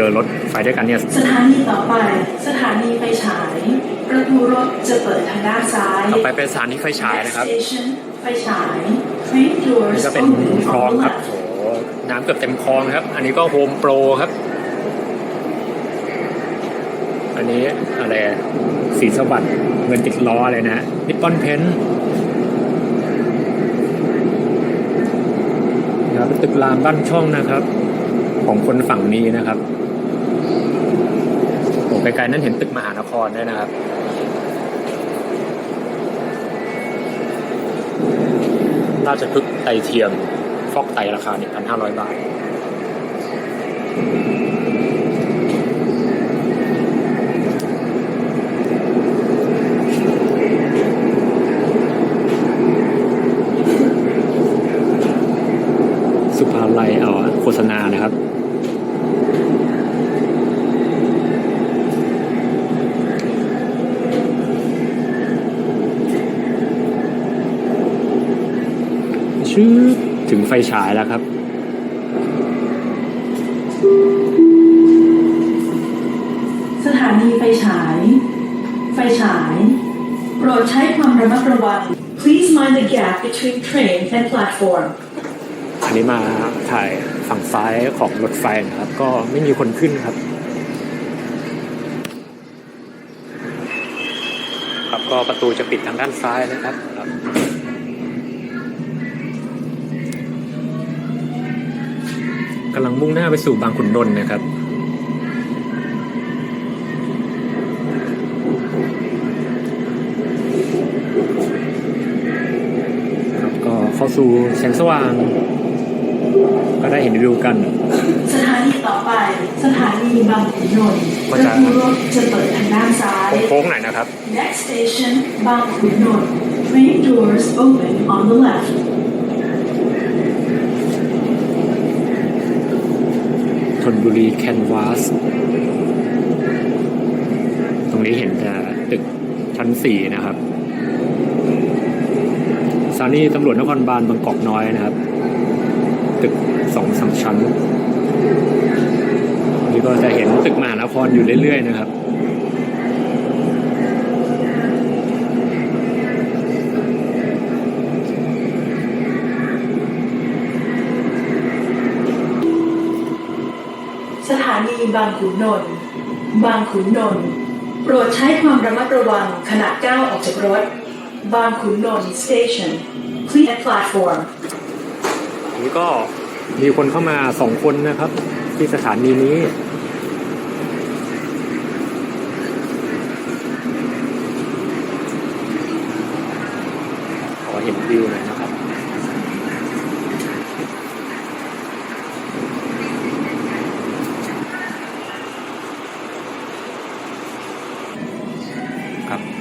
เจอรถไฟด้วยกันเนี่ยสถานีต่อไป สถานีไฟฉาย ประตูรถจะเปิดทางด้านซ้าย ต่อไปเป็นสถานีไฟฉายนะครับ Next station ไฟฉาย Train นี่ doors ก็เป็น open คลอง on the ครับ left โอ้โหน้ำเกือบเต็มคลองครับ อันนี้ก็โฮมโปรครับ อันนี้อะไรสีสวัสดิ์เงินติดล้อเลยนะนิปปอนเพนนะครับตึกรามบ้านช่องนะครับ ของคนฝั่งนี้นะครับโอ้ ไกลๆนั่นเห็นตึกมหานครด้วยนะครับราชพฤกษ์ไตเทียม ฟอกไตราคา 1,500 บาท สุภาลัยเอาโฆษณานะครับ ชื่อถึงไฟฉายแล้วครับ สถานีไฟฉาย ไฟฉาย โปรดใช้ความระมัดระวัง Please mind the gap between train and platform อันนี้มาถ่ายฝั่งซ้ายของรถไฟนะครับ ก็ไม่มีคนขึ้นครับ ครับก็ประตูจะปิดทางด้านซ้ายนะครับำลังมุ่งหน้าไปสู่บางขุนนนท์นะครับครับก็เข้าสู่แสงสว่าง ก็ได้เห็นวิวกัน สถานีต่อไป สถานีบางขุนนนท์ก็ประจะตูรถจะเปิดทางด้านซ้าย โค้งๆหน่อยนะครับ Next station บางขุนนนท์ Train doors open on the left นบุรีแคนวาสตรงนี้เห็นแต่ตึกชั้นสี่นะครับสถานีตำรวจนครบาลบางกอกน้อยนะครับ ตึกสองสามชั้นนี่ก็จะเห็นตึกมหานครอยู่เรื่อยๆนะครับ สถานีบางขุนนนท์บางขุนนนท์โปรดใช้ความระมัดระวังขณะก้าวออกจากรถ บางขุนนนท์ station please at platform นี่ก็มีคนเข้ามาสองคนนะครับ ที่สถานีนี้ ขอเห็นวิวหน่อยนะครับ ครับ